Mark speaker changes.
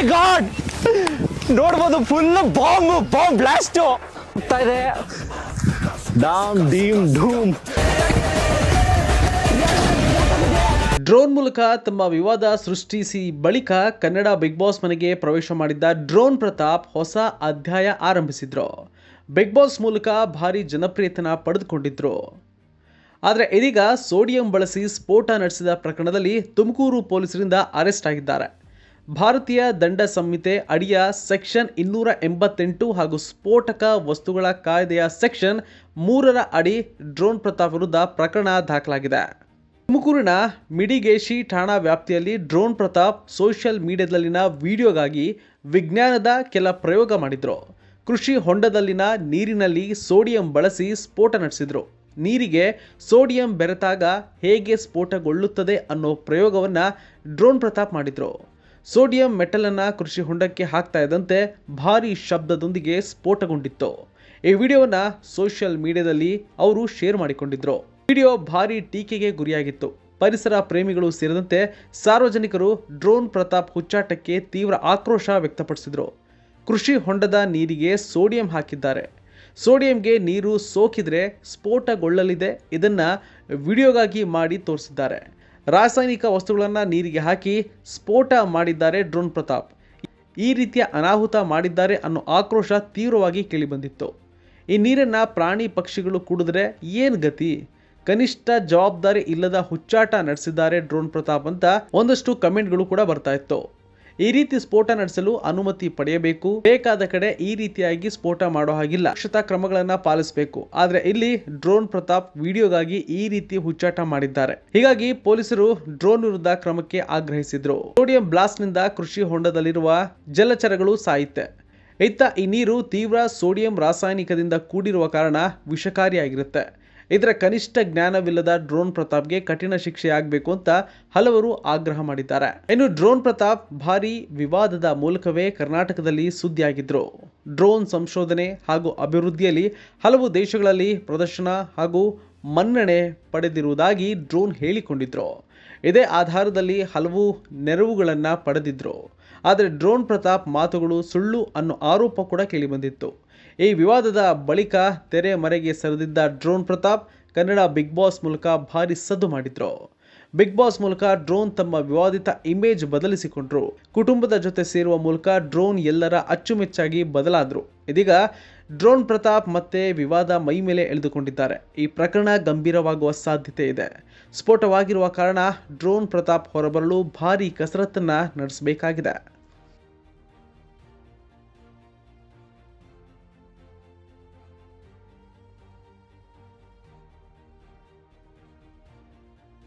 Speaker 1: ಮೈ god ನೋಡ್ಬೋದು full bomb bomb blast ಇದೆ. ಡಾಮ್ ಡೀಮ್ ಡೂಮ್
Speaker 2: ಡ್ರೋನ್ ಮೂಲಕ ತಮ್ಮ ವಿವಾದ ಸೃಷ್ಟಿಸಿ ಬಳಿಕ ಕನ್ನಡ ಬಿಗ್ ಬಾಸ್ ಮನೆಗೆ ಪ್ರವೇಶ ಮಾಡಿದ್ದ ಡ್ರೋನ್ ಪ್ರತಾಪ್ ಹೊಸ ಅಧ್ಯಾಯ ಆರಂಭಿಸಿದ್ರು. ಬಿಗ್ ಬಾಸ್ ಮೂಲಕ ಭಾರಿ ಜನಪ್ರಿಯತನ ಪಡೆದುಕೊಂಡಿದ್ರು. ಆದರೆ ಇದೀಗ ಸೋಡಿಯಂ ಬಳಸಿ ಸ್ಫೋಟ ನಡೆಸಿದ ಪ್ರಕರಣದಲ್ಲಿ ತುಮಕೂರು ಪೊಲೀಸರಿಂದ ಅರೆಸ್ಟ್ ಆಗಿದ್ದಾರೆ. ಭಾರತೀಯ ದಂಡ ಸಂಹಿತೆ ಅಡಿಯ ಸೆಕ್ಷನ್ ಇನ್ನೂರ ಎಂಬತ್ತೆಂಟು ಹಾಗೂ ಸ್ಫೋಟಕ ವಸ್ತುಗಳ ಕಾಯ್ದೆಯ ಸೆಕ್ಷನ್ ಮೂರರ ಅಡಿ ಡ್ರೋನ್ ಪ್ರತಾಪ್ ವಿರುದ್ಧ ಪ್ರಕರಣ ದಾಖಲಾಗಿದೆ. ತುಮಕೂರಿನ ಮಿಡಿಗೇಶಿ ಠಾಣಾ ವ್ಯಾಪ್ತಿಯಲ್ಲಿ ಡ್ರೋನ್ ಪ್ರತಾಪ್ ಸೋಷಿಯಲ್ ಮೀಡಿಯಾದಲ್ಲಿನ ವಿಡಿಯೋಗಾಗಿ ವಿಜ್ಞಾನದ ಕೆಲ ಪ್ರಯೋಗ ಮಾಡಿದ್ರು. ಕೃಷಿ ಹೊಂಡದಲ್ಲಿನ ನೀರಿನಲ್ಲಿ ಸೋಡಿಯಂ ಬಳಸಿ ಸ್ಫೋಟ ನಡೆಸಿದ್ರು. ನೀರಿಗೆ ಸೋಡಿಯಂ ಬೆರೆತಾಗ ಹೇಗೆ ಸ್ಫೋಟಗೊಳ್ಳುತ್ತದೆ ಅನ್ನೋ ಪ್ರಯೋಗವನ್ನು ಡ್ರೋನ್ ಪ್ರತಾಪ್ ಮಾಡಿದ್ರು. ಸೋಡಿಯಂ ಮೆಟಲ್ ಅನ್ನು ಕೃಷಿ ಹೊಂಡಕ್ಕೆ ಹಾಕ್ತಾ ಇದ್ದಂತೆ ಭಾರಿ ಶಬ್ದದೊಂದಿಗೆ ಸ್ಫೋಟಗೊಂಡಿತ್ತು. ಈ ವಿಡಿಯೋವನ್ನ ಸೋಷಿಯಲ್ ಮೀಡಿಯಾದಲ್ಲಿ ಅವರು ಶೇರ್ ಮಾಡಿಕೊಂಡಿದ್ರು. ವಿಡಿಯೋ ಭಾರಿ ಟೀಕೆಗೆ ಗುರಿಯಾಗಿತ್ತು. ಪರಿಸರ ಪ್ರೇಮಿಗಳು ಸೇರಿದಂತೆ ಸಾರ್ವಜನಿಕರು ಡ್ರೋನ್ ಪ್ರತಾಪ್ ಹುಚ್ಚಾಟಕ್ಕೆ ತೀವ್ರ ಆಕ್ರೋಶ ವ್ಯಕ್ತಪಡಿಸಿದ್ರು. ಕೃಷಿ ಹೊಂಡದ ನೀರಿಗೆ ಸೋಡಿಯಂ ಹಾಕಿದ್ದಾರೆ. ಸೋಡಿಯಂಗೆ ನೀರು ಸೋಕಿದ್ರೆ ಸ್ಫೋಟಗೊಳ್ಳಲಿದೆ. ಇದನ್ನು ವಿಡಿಯೋಗಾಗಿ ಮಾಡಿ ತೋರಿಸಿದ್ದಾರೆ. ರಾಸಾಯನಿಕ ವಸ್ತುಗಳನ್ನು ನೀರಿಗೆ ಹಾಕಿ ಸ್ಫೋಟ ಮಾಡಿದ್ದಾರೆ ಡ್ರೋನ್ ಪ್ರತಾಪ್. ಈ ರೀತಿಯ ಅನಾಹುತ ಮಾಡಿದ್ದಾರೆ ಅನ್ನೋ ಆಕ್ರೋಶ ತೀವ್ರವಾಗಿ ಕೇಳಿಬಂದಿತ್ತು. ಈ ನೀರನ್ನ ಪ್ರಾಣಿ ಪಕ್ಷಿಗಳು ಕುಡಿದ್ರೆ ಏನು ಗತಿ? ಕನಿಷ್ಠ ಜವಾಬ್ದಾರಿ ಇಲ್ಲದ ಹುಚ್ಚಾಟ ನಡೆಸಿದ್ದಾರೆ ಡ್ರೋನ್ ಪ್ರತಾಪ್ ಅಂತ ಒಂದಷ್ಟು ಕಮೆಂಟ್ಗಳು ಕೂಡ ಬರ್ತಾ ಇತ್ತು. ಈ ರೀತಿ ಸ್ಫೋಟ ನಡೆಸಲು ಅನುಮತಿ ಪಡೆಯಬೇಕು. ಬೇಕಾದ ಕಡೆ ಈ ರೀತಿಯಾಗಿ ಸ್ಫೋಟ ಮಾಡೋ ಹಾಗಿಲ್ಲ. ಸುರಕ್ಷತಾ ಕ್ರಮಗಳನ್ನ ಪಾಲಿಸಬೇಕು. ಆದ್ರೆ ಇಲ್ಲಿ ಡ್ರೋನ್ ಪ್ರತಾಪ್ ವಿಡಿಯೋಗಾಗಿ ಈ ರೀತಿ ಹುಚ್ಚಾಟ ಮಾಡಿದ್ದಾರೆ. ಹೀಗಾಗಿ ಪೊಲೀಸರು ಡ್ರೋನ್ ವಿರುದ್ಧ ಕ್ರಮಕ್ಕೆ ಆಗ್ರಹಿಸಿದ್ರು. ಸೋಡಿಯಂ ಬ್ಲಾಸ್ಟ್ನಿಂದ ಕೃಷಿ ಹೊಂಡದಲ್ಲಿರುವ ಜಲಚರಗಳು ಸಾಯುತ್ತೆ. ಇತ್ತ ಈ ನೀರು ತೀವ್ರ ಸೋಡಿಯಂ ರಾಸಾಯನಿಕದಿಂದ ಕೂಡಿರುವ ಕಾರಣ ವಿಷಕಾರಿಯಾಗಿರುತ್ತೆ. ಇದರ ಕನಿಷ್ಠ ಜ್ಞಾನವಿಲ್ಲದ ಡ್ರೋನ್ ಪ್ರತಾಪ್ಗೆ ಕಠಿಣ ಶಿಕ್ಷೆ ಆಗಬೇಕು ಅಂತ ಹಲವರು ಆಗ್ರಹ ಮಾಡಿದ್ದಾರೆ. ಇನ್ನು ಡ್ರೋನ್ ಪ್ರತಾಪ್ ಭಾರಿ ವಿವಾದದ ಮೂಲಕವೇ ಕರ್ನಾಟಕದಲ್ಲಿ ಸುದ್ದಿಯಾಗಿದ್ರು. ಡ್ರೋನ್ ಸಂಶೋಧನೆ ಹಾಗೂ ಅಭಿವೃದ್ಧಿಯಲ್ಲಿ ಹಲವು ದೇಶಗಳಲ್ಲಿ ಪ್ರದರ್ಶನ ಹಾಗೂ ಮನ್ನಣೆ ಪಡೆದಿರುವುದಾಗಿ ಡ್ರೋನ್ ಹೇಳಿಕೊಂಡಿದ್ರು. ಇದೇ ಆಧಾರದಲ್ಲಿ ಹಲವು ನೆರವುಗಳನ್ನು ಪಡೆದಿದ್ರು. ಆದರೆ ಡ್ರೋನ್ ಪ್ರತಾಪ್ ಮಾತುಗಳು ಸುಳ್ಳು ಅನ್ನೋ ಆರೋಪ ಕೂಡ ಕೇಳಿಬಂದಿತ್ತು ಈ ವಿವಾದದ ಬಳಿಕ ತೆರೆ ಮರೆಗೆ ಸರಿದಿದ್ದ drone Pratap Kannada big boss ಮೂಲಕ ಭಾರಿ ಸದ್ದು ಮಾಡಿದ್ರು. ಬಿಗ್ ಬಾಸ್ ಮೂಲಕ ಡ್ರೋನ್ ತಮ್ಮ ವಿವಾದಿತ ಇಮೇಜ್ ಬದಲಿಸಿಕೊಂಡ್ರು. ಕುಟುಂಬದ ಜೊತೆ ಸೇರುವ ಮೂಲಕ ಡ್ರೋನ್ ಎಲ್ಲರ ಅಚ್ಚುಮೆಚ್ಚಾಗಿ ಬದಲಾದ್ರು. ಇದೀಗ ಡ್ರೋನ್ ಪ್ರತಾಪ್ ಮತ್ತೆ ವಿವಾದ ಮೈ ಮೇಲೆ ಎಳೆದುಕೊಂಡಿದ್ದಾರೆ. ಈ ಪ್ರಕರಣ ಗಂಭೀರವಾಗುವ ಸಾಧ್ಯತೆ ಇದೆ. ಸ್ಫೋಟವಾಗಿರುವ ಕಾರಣ ಡ್ರೋನ್ ಪ್ರತಾಪ್ ಹೊರಬರಲು ಭಾರಿ ಕಸರತ್ತನ್ನ ನಡೆಸಬೇಕಾಗಿದೆ.